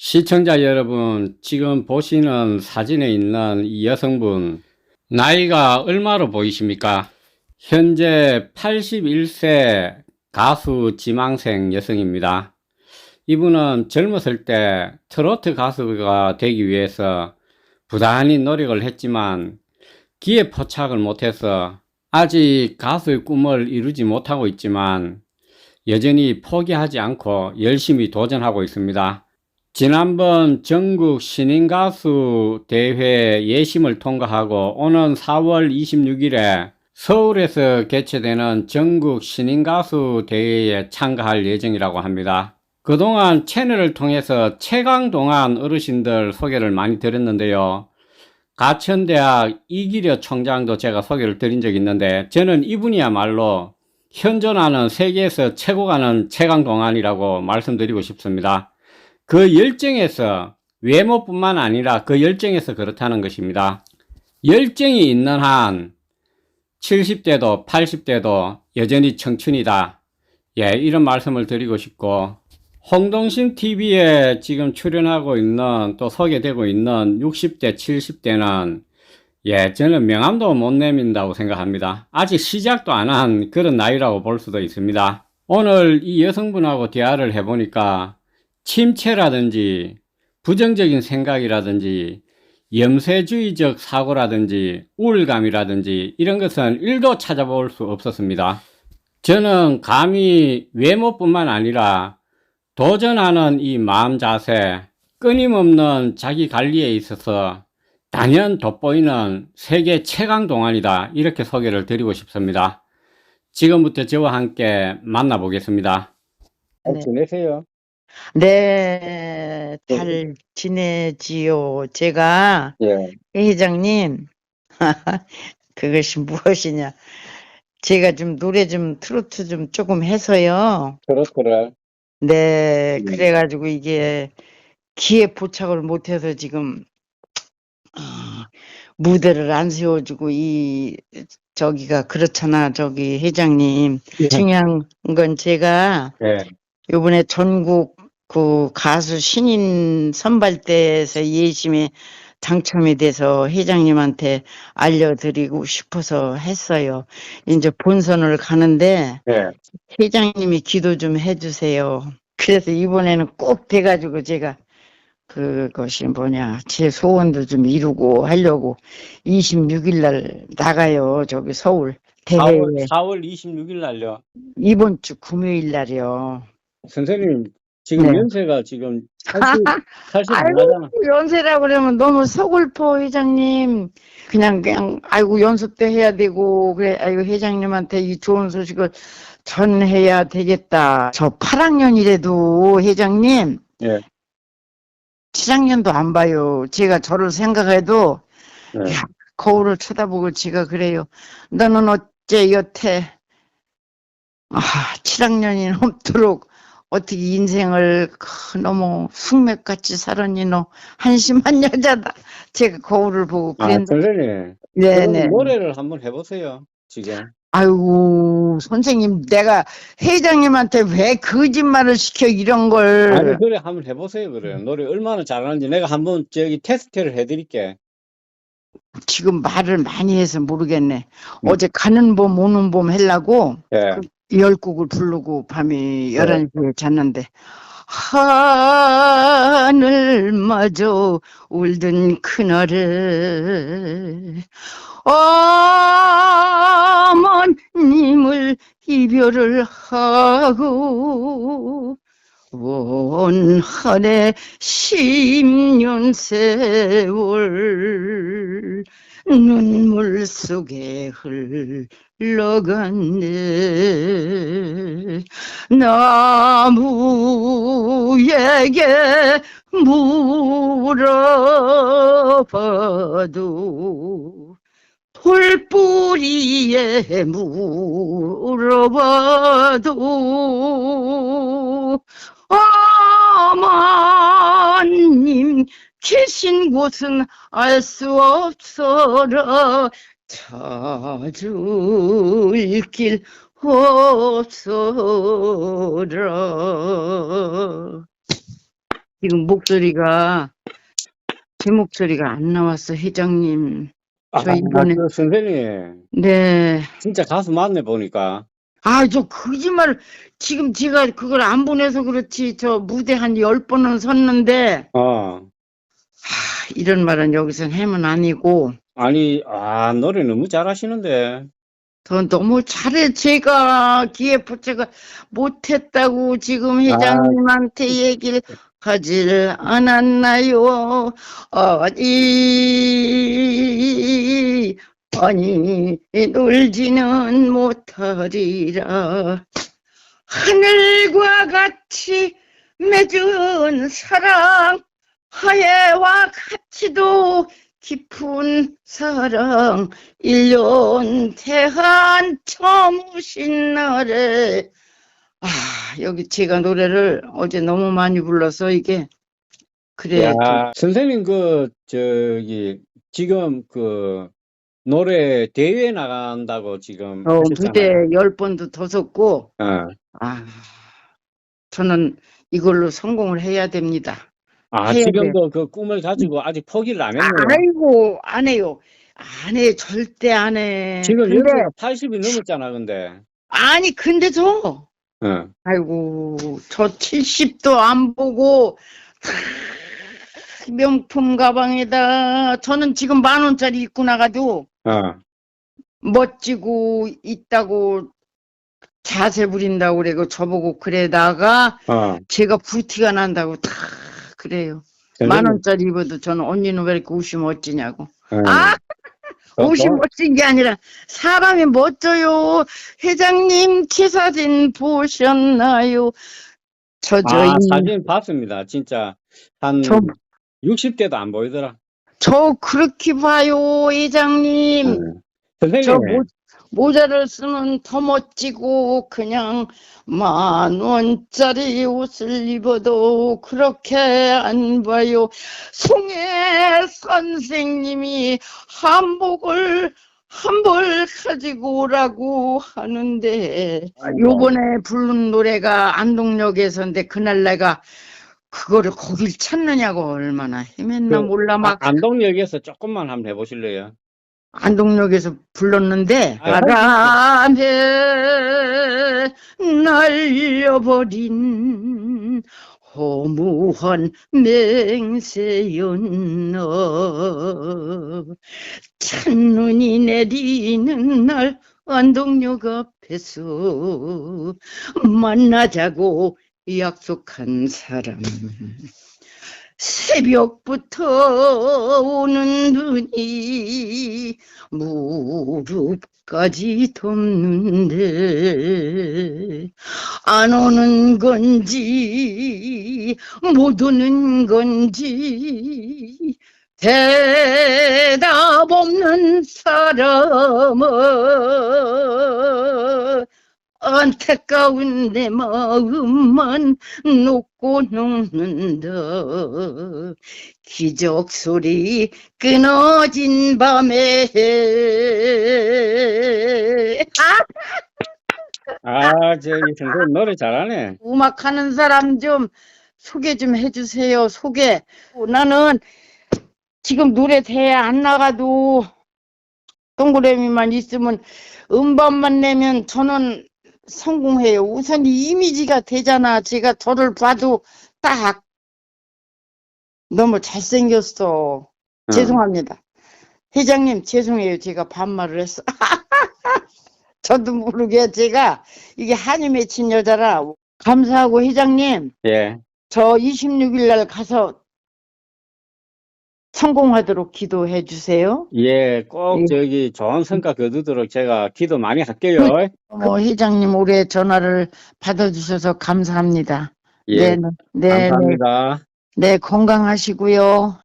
시청자 여러분, 지금 보시는 사진에 있는 이 여성분, 나이가 얼마로 보이십니까? 현재 81세 가수 지망생 여성입니다. 이분은 젊었을 때 트로트 가수가 되기 위해서 부단히 노력을 했지만 기에 포착을 못해서 아직 가수의 꿈을 이루지 못하고 있지만 여전히 포기하지 않고 열심히 도전하고 있습니다. 지난번 전국 신인가수 대회 예심을 통과하고 오는 4월 26일에 서울에서 개최되는 전국 신인가수 대회에 참가할 예정이라고 합니다. 그동안 채널을 통해서 최강동안 어르신들 소개를 많이 드렸는데요. 가천대학 이기려 총장도 제가 소개를 드린 적이 있는데 저는 이분이야말로 현존하는 세계에서 최고 가는 최강동안이라고 말씀드리고 싶습니다. 그 열정에서 외모뿐만 아니라 그 열정에서 그렇다는 것입니다. 열정이 있는 한 70대도 80대도 여전히 청춘이다. 예, 이런 말씀을 드리고 싶고 홍동신 TV에 지금 출연하고 있는 또 소개되고 있는 60대 70대는 예, 저는 명함도 못 내민다고 생각합니다. 아직 시작도 안 한 그런 나이라고 볼 수도 있습니다. 오늘 이 여성분하고 대화를 해보니까 침체라든지 부정적인 생각이라든지 염세주의적 사고라든지 우울감이라든지 이런 것은 1도 찾아볼 수 없었습니다. 저는 감히 외모뿐만 아니라 도전하는 이 마음 자세, 끊임없는 자기 관리에 있어서 단연 돋보이는 세계 최강 동안이다. 이렇게 소개를 드리고 싶습니다. 지금부터 저와 함께 만나보겠습니다. 네. 지내세요? 네, 잘 지내지요. 제가 예. 회 회장님, 그것이 무엇이냐? 제가 좀 노래 좀 트로트 좀 조금 해서요. 트로트를. 네, 음. 그래가지고 이게 기에 포착을 못해서 지금 어, 무대를 안 세워주고 이 저기가 그렇잖아, 저기 회장님. 중요한 건 제가 예. 요번에 전국 그 가수 신인 선발대에서 예심에 당첨이 돼서 회장님한테 알려드리고 싶어서 했어요. 이제 본선을 가는데 예. 회장님이 기도 좀 해주세요. 그래서 이번에는 꼭 돼가지고 제가 그것이 뭐냐 제 소원도 좀 이루고 하려고 26일 날 나가요. 저기 서울 대회에 4월, 4월 26일 날요. 이번 주 금요일 날이요. 선생님, 지금 네. 연세가 지금 80, 80안 아이고. 연세라 그러면 너무 서글퍼 회장님. 그냥 그냥 아이고 연습도 해야 되고 그래 아이고 회장님한테 이 좋은 소식을 전해야 되겠다. 저 8학년이라도 회장님 예. 7학년도 안 봐요. 제가 저를 생각해도 네. 야, 거울을 쳐다보고 제가 그래요. 너는 어째 여태 아, 7학년이 넘도록 어떻게 인생을 크, 너무 숙맥같이 살았니 너 한심한 여자다. 제가 거울을 보고 아, 그랬는데 선생님. 네네. 그럼 노래를 한번 해보세요, 지금. 아이고 선생님 내가 회장님한테 왜 거짓말을 시켜 이런 아니, 걸 그래, 한번 해보세요, 그래. 노래 얼마나 잘하는지 내가 한번 저기 테스트를 해드릴게. 지금 말을 많이 해서 모르겠네. 음. 어제 가는 봄 오는 봄 하려고 예. 열 곡을 부르고 밤에 네. 11시에 잤는데 하늘마저 울던 그날에 어머님을 이별을 하고 원 한해 십년 세월 눈물 속에 흘러갔네. 나무에게 물어봐도 돌뿌리에 물어봐도 어머님 계신 곳은 알 수 없어라 찾을 길 없어라 지금 목소리가 제 목소리가 안 나왔어 회장님. 아, 저 이번에- 그 선생님, 네. 진짜 가수 맞네, 보니까. 아, 저 거짓말 지금 제가 그걸 안 보내서 그렇지 저 무대 한 열 번은 섰는데 어. 하, 이런 말은 여기서 하면 아니고. 아니, 아, 노래 너무 잘하시는데. 더 너무 잘해. 제가 기예포 제가 못했다고 지금 회장님한테 얘기를 하질 않았나요? 아니 아니 놀지는 못하리라. 하늘과 같이 맺은 사랑 하예와 같이도 깊은 사랑. 일년 태한 처음 오신 날에. 아 여기 제가 노래를 어제 너무 많이 불러서 이게 야, 선생님, 그, 저기, 지금 그, 노래 대회 나간다고 지금 어, 하셨잖아요. 무대 열 번도 더 섰고 어. 아 저는 이걸로 성공을 해야 됩니다. 아, 해야 지금도 그 꿈을 가지고 아직 포기를 안 했네요. 아이고 안 해요. 안 해, 절대 안 해. 지금 근데, 연세가 80이 넘었잖아, 근데. 아니, 근데 저, 어. 아이고, 저 70도 안 보고, 명품 가방에다, 저는 지금 만 원짜리 입고 나가도 어. 멋지고 있다고 자세 부린다고 그래고 저보고 그래다가 어. 제가 불티가 난다고 다 그래요. 만 원짜리 입어도 저는 언니는 왜 이렇게 옷이 멋지냐고. 어. 아! 옷이 또? 멋진 게 아니라 사람이 멋져요. 회장님 제 사진 보셨나요? 저, 저, 아, 이- 사진 봤습니다. 진짜 한 저- 60대도 안 보이더라. 저 그렇게 봐요, 회장님. 어. 선생님, 저 모, 모자를 쓰면 더 멋지고 그냥 만 원짜리 옷을 입어도 그렇게 안 봐요. 송혜 선생님이 한복을 한 벌 가지고 오라고 하는데 요번에 부른 노래가 안동역에서인데 그날 내가 그거를 거길 찾느냐고 얼마나 헤맸나 그, 몰라 아, 막. 안동역에서 조금만 한번 해보실래요? 안동역에서 불렀는데 아, 바람에 날려버린 허무한 맹세였나 찬눈이 내리는 날 안동역 앞에서 만나자고 약속한 사람. 새벽부터 오는 눈이 무릎까지 덮는데 안 오는 건지 못 오는 건지 대답 없는 사람은 안타까운 내 마음만 놓고 녹는다. 기적 소리 끊어진 밤에. 아, 아, 저기 선생님 노래 잘하네. 음악하는 사람 좀 소개 좀 해주세요. 소개. 나는 지금 노래 대회 안 나가도 동그라미만 있으면 음반만 내면 저는 성공해요 우선 이 이미지가 되잖아 제가 저를 봐도 딱 너무 잘생겼어 어. 죄송합니다. 회장님, 죄송해요. 제가 반말을 했어. 저도 모르게 제가 이게 한이 맺힌 여자라 감사하고 회장님, 예. 저 26일 날 가서 성공하도록 기도해 주세요. 예, 꼭 예. 저기 좋은 성과 거두도록 제가 기도 많이 할게요. 뭐 회장님 올해 전화를 받아주셔서 감사합니다. 예, 네, 네, 네, 감사합니다. 네, 건강하시고요.